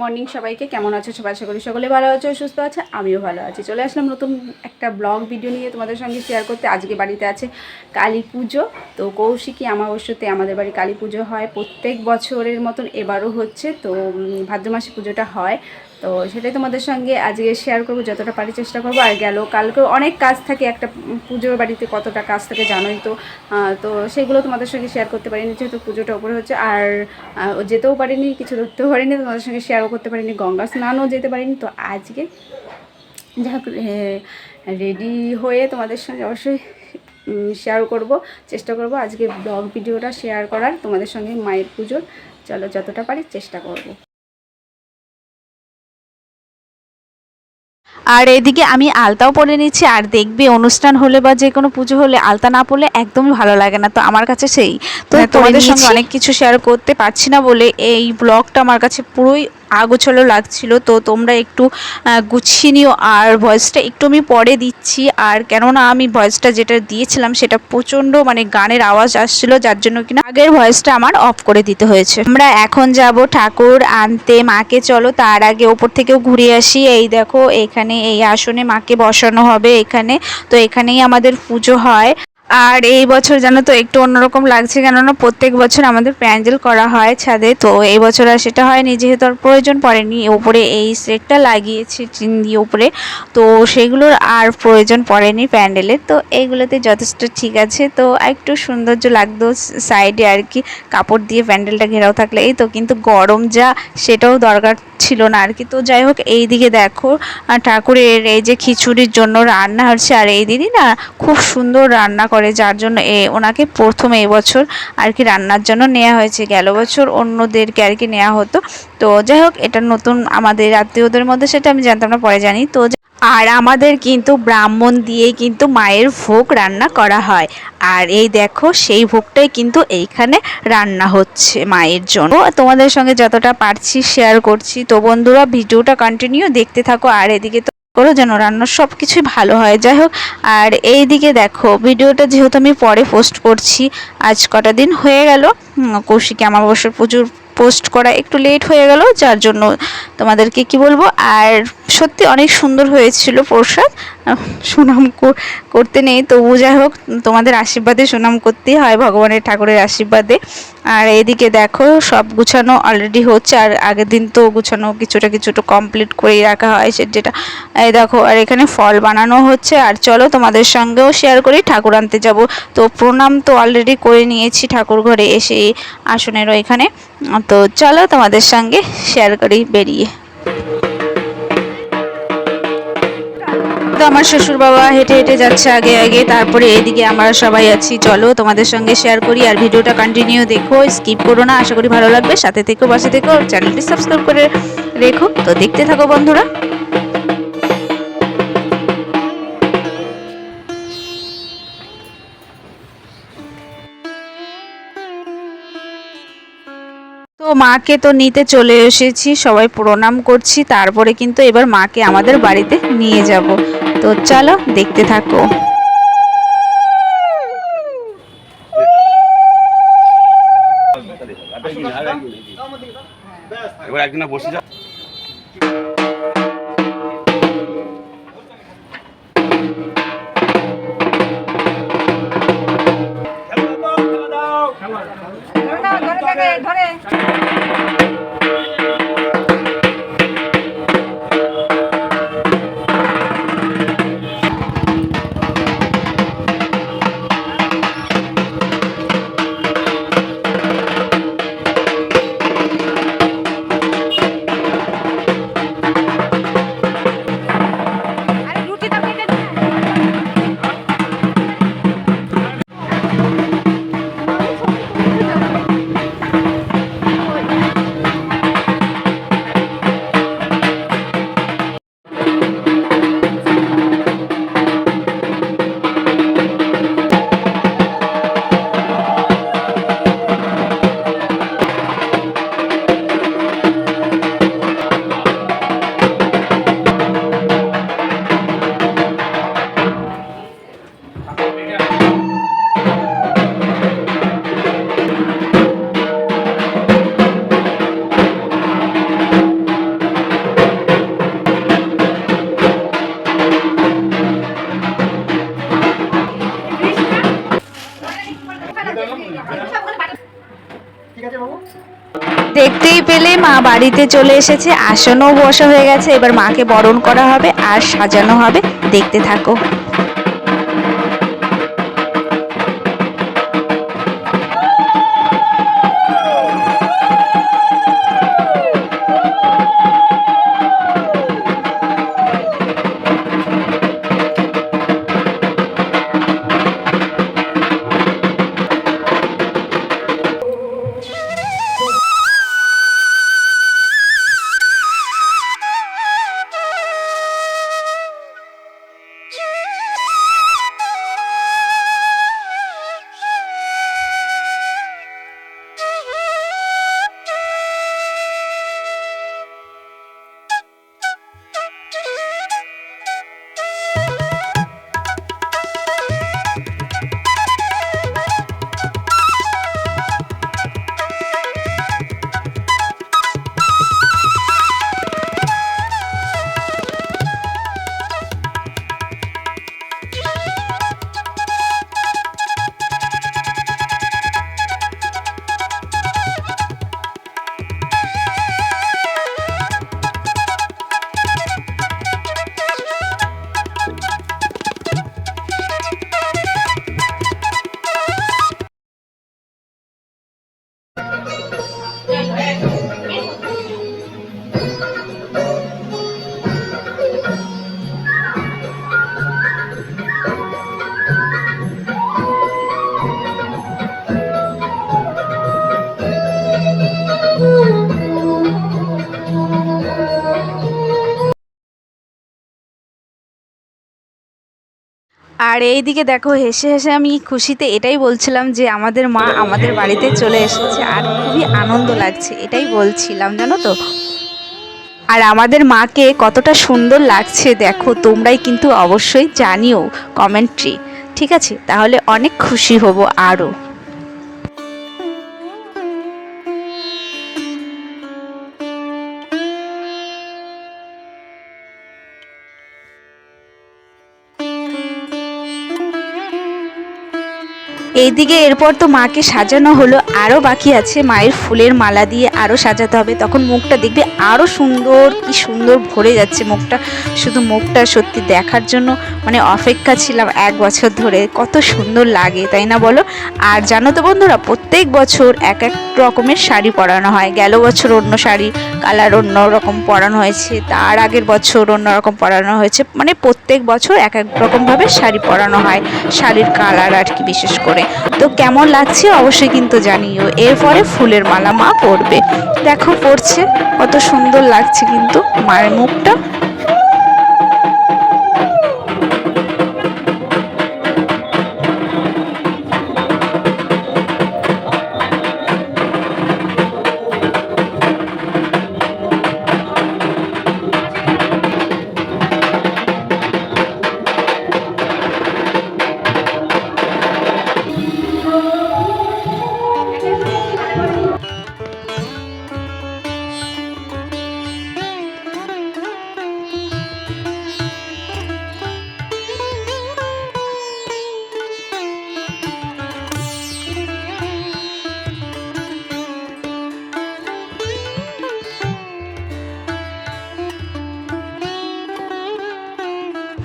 Morning সবাইকে, কেমন আছো সবাই? আশা করি সকলে ভালো আছো, সুস্থ আছে, আমিও ভালো আছি। চলে আসলাম নতুন একটা ব্লগ ভিডিও নিয়ে তোমাদের সঙ্গে শেয়ার করতে। আজকে বাড়িতে আছে কালী পুজো। তো কৌশিকী অমাবস্যাতে আমাদের বাড়ি কালী পুজো হয়। প্রত্যেক বছরের মতন এবারও হচ্ছে। তো ভাদ্র মাসে পুজোটা হয়। তো সেটাই তোমাদের সঙ্গে আজকে শেয়ার করব, যতটা পারি চেষ্টা করব। আর গেল কালকে অনেক কাজ থাকে, একটা পুজোর বাড়িতে কতটা কাজ থাকে জানোই তো। তো সেগুলো তোমাদের সঙ্গে শেয়ার করতে পারিনি, যেহেতু পুজোটা উপরে হচ্ছে। আর যেতেও পারিনি, কিছু ধরতেও পারিনি, তোমাদের সঙ্গে শেয়ারও করতে পারিনি, গঙ্গা স্নানও যেতে পারিনি। তো আজকে হোক রেডি হয়ে তোমাদের সঙ্গে অবশ্যই শেয়ার করব, চেষ্টা করব আজকে ব্লগ ভিডিওটা শেয়ার করার, তোমাদের সঙ্গে মায়ের পুজোর। চলো, যতটা পারি চেষ্টা করব। আর এদিকে আমি আলতাও পরে নিচ্ছি আর দেখবে অনুষ্ঠান হলে বা যে কোনো পুজো হলে আলতা না পরলে একদমই ভালো লাগে না। তো আমার কাছে সেই। তো হ্যাঁ, তোমাদের সঙ্গে অনেক কিছু শেয়ার করতে পারছি না বলে এই ব্লগটা আমার কাছে পুরোই আগোছালো লাগছিল, তো তোমরা একটু গুছিয়ে নিও। আর ভয়েসটা একটু আমি পরে দিচ্ছি। আর কেননা আমি ভয়েসটা যেটা দিয়েছিলাম, সেটা প্রচণ্ড মানে গানের আওয়াজ আসছিল, যার জন্য কিনা আগের ভয়েসটা আমার অফ করে দিতে হয়েছে। আমরা এখন যাব ঠাকুর আনতে, মাকে চলো, তার আগে ওপর থেকেও ঘুরে আসি। এই দেখো, এখানে এই আসনে মাকে বসানো হবে এখানে, তো এখানেই আমাদের পুজো হয়। আর এই বছর জানো তো একটু অন্যরকম লাগছে, কেননা প্রত্যেক বছর আমাদের প্যান্ডেল করা হয় ছাদে, তো এই বছর আর সেটা হয়নি, যেহেতু আর প্রয়োজন পড়েনি ওপরে এই সেটটা লাগিয়েছি চিন দিয়ে উপরে, তো সেগুলোর আর প্রয়োজন পড়েনি প্যান্ডেলের তো এইগুলোতে যথেষ্ট ঠিক আছে, তো একটু সৌন্দর্য লাগতো সাইডে আর কি, কাপড় দিয়ে প্যান্ডেলটা ঘেরাও থাকলে, এই তো কিন্তু গরম যা, সেটাও দরকার ছিল না আর কি। তো যাই হোক, এই দিকে দেখো ঠাকুরের এই যে খিচুড়ির জন্য রান্না হচ্ছে, আর এই দিদি না খুব সুন্দর রান্না করে, যার জন্য এ, ওনাকে প্রথম এবছর আর কি রান্নার জন্য নেওয়া হয়েছে। গেল বছর অন্যদেরকে আর কি নেওয়া হতো। তো যাই হোক, এটা নতুন আমাদের আত্মীয়দের মধ্যে, সেটা আমি জানতাম না, পরে জানি। তো আর আমাদের কিন্তু ব্রাহ্মণ দিয়ে কিন্তু মায়ের ভোগ রান্না করা হয়। আর এই দেখো সেই ভোগটাই কিন্তু এইখানে রান্না হচ্ছে মায়ের জন্য। তোমাদের সঙ্গে যতটা পারছি শেয়ার করছি। তো বন্ধুরা ভিডিওটা কন্টিনিউ দেখতে থাকো। আর এদিকে তো করো যেন রান্নার সব কিছুই ভালো হয়। যাই হোক আর এই দিকে দেখো ভিডিওটা যেহেতু আমি পরে পোস্ট করছি আজ কটা দিন হয়ে গেল। হুম, আমার অমাবস্যার পুজোর পোস্ট করা একটু লেট হয়ে গেল যার জন্য তোমাদেরকে কি বলব? আর সত্যি অনেক সুন্দর হয়েছিল প্রসাদ। সুনাম করতে নেই, তবু যাই হোক, তোমাদের আশীর্বাদে সুনাম করতেই হয় ভগবানের ঠাকুরের আশীর্বাদে। আর এদিকে দেখো, সব গুছানো অলরেডি হচ্ছে, আর আগের দিন তো গুছানো কিছুটা কিছুটা কমপ্লিট করেই রাখা হয় সে যেটা। এই দেখো, আর এখানে ফল বানানো হচ্ছে, আর চলো তোমাদের সঙ্গেও শেয়ার করি, ঠাকুর আনতে যাব। তো প্রণাম তো অলরেডি করে নিয়েছি ঠাকুর ঘরে এসে এই আসনেরও এখানে। তো চলো তোমাদের সঙ্গে শেয়ার করি, বেরিয়ে। তো আমার শ্বশুর বাবা হেঁটে হেঁটে যাচ্ছে আগে আগে। তারপরে এদিকে আমরা সবাই আছি। চলো তোমাদের সঙ্গে শেয়ার করি আর ভিডিওটা কন্টিনিউ দেখো। স্কিপ করো না। আশা করি ভালো লাগবে। সাথে থেকো বাসে থেকো। চ্যানেলটি সাবস্ক্রাইব করে রেখো। তো দেখতে থাকো বন্ধুরা। মাকে তো নিতে চলে এসেছি, সবাই প্রণাম করছি, তারপরে কিন্তু এবার মাকে আমাদের বাড়িতে নিয়ে যাব। তো চলো দেখতে থাকো। একদিন বসে যা পেলে মা বাড়িতে চলে এসেছে, আসনও বসা হয়ে গেছে, এবার মাকে বরণ করা হবে আর সাজানো হবে। দেখতে থাকো। আর এই দিকে দেখো, হেসে হেসে আমি খুশিতে এটাই বলছিলাম যে আমাদের মা আমাদের বাড়িতে চলে এসেছে আর খুবই আনন্দ লাগছে, এটাই বলছিলাম, জানো তো? আর আমাদের মাকে কতটা সুন্দর লাগছে, দেখো, তোমরাই কিন্তু অবশ্যই জানিও কমেন্ট্রি, ঠিক আছে? তাহলে অনেক খুশি হব আরও। এইদিকে এরপর তো মাকে সাজানো হলো, আরও বাকি আছে, মায়ের ফুলের মালা দিয়ে আরও সাজাতে হবে, তখন মুখটা দেখবে আরও সুন্দর, কি সুন্দর ভরে যাচ্ছে মুখটা। শুধু মুখটা সত্যি দেখার জন্য মানে অপেক্ষা ছিলাম এক বছর ধরে। কত সুন্দর লাগে, তাই না বলো? আর জানো তো বন্ধুরা, প্রত্যেক বছর এক এক রকমের শাড়ি পরানো হয়। গেল বছর অন্য শাড়ি, কালার অন্য রকম পরানো হয়েছে। তার আগের বছর অন্য রকম পরানো হয়েছে। মানে প্রত্যেক বছর এক এক রকমভাবে শাড়ি পরানো হয়। শাড়ির কালার আর কি বিশেষ করে। তো কেমন লাগছে অবশ্যই কিন্তু জানিও। এরপরে ফুলের মালা মা পরবে। দেখো পড়ছে কত সুন্দর লাগছে কিন্তু মায়ের মুখটা।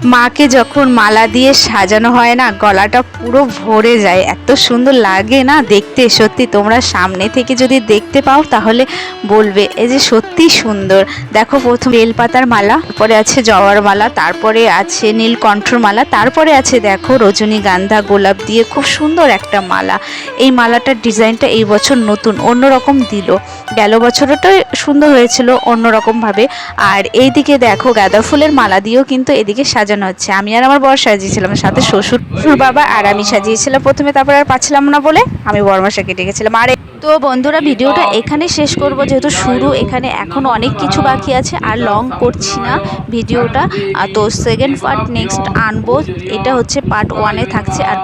মাকে যখন মালা দিয়ে সাজানো হয় না, গলাটা পুরো ভরে যায়। এত সুন্দর লাগে না দেখতে, সত্যি তোমরা সামনে থেকে যদি দেখতে পাও তাহলে বলবে, এই যে সত্যি সুন্দর। দেখো, প্রথম বেলপাতার মালা, তারপরে আছে জওয়ার মালা, তারপরে আছে নীলকণ্ঠর মালা, তারপরে আছে দেখো রজনীগন্ধা গোলাপ দিয়ে খুব সুন্দর একটা মালা। এই মালাটার ডিজাইনটা এই বছর নতুন, অন্যরকম দিল। গেল বছরটা সুন্দর হয়েছিল অন্যরকমভাবে। আর এইদিকে দেখো গাঁদা ফুলের মালা দিয়েও কিন্তু এদিকে সাজানো হচ্ছে। আমি আর আমার বর সাজিয়েছিলাম, সাথে শ্বশুর বাবা আর আমি সাজিয়েছিলাম প্রথমে, তারপর আর পাচ্ছিলাম না বলে আমি বরমাসা কেটে গেছিলাম। আর, তো বন্ধুরা, ভিডিওটা এখানে শেষ করব, যেহেতু শুরু এখানে এখন অনেক কিছু বাকি আছে আর লং করছি না ভিডিওটা। তো সেকেন্ড পার্ট নেক্সট আনব, এটা হচ্ছে পার্ট ওয়ানে থাকছে আর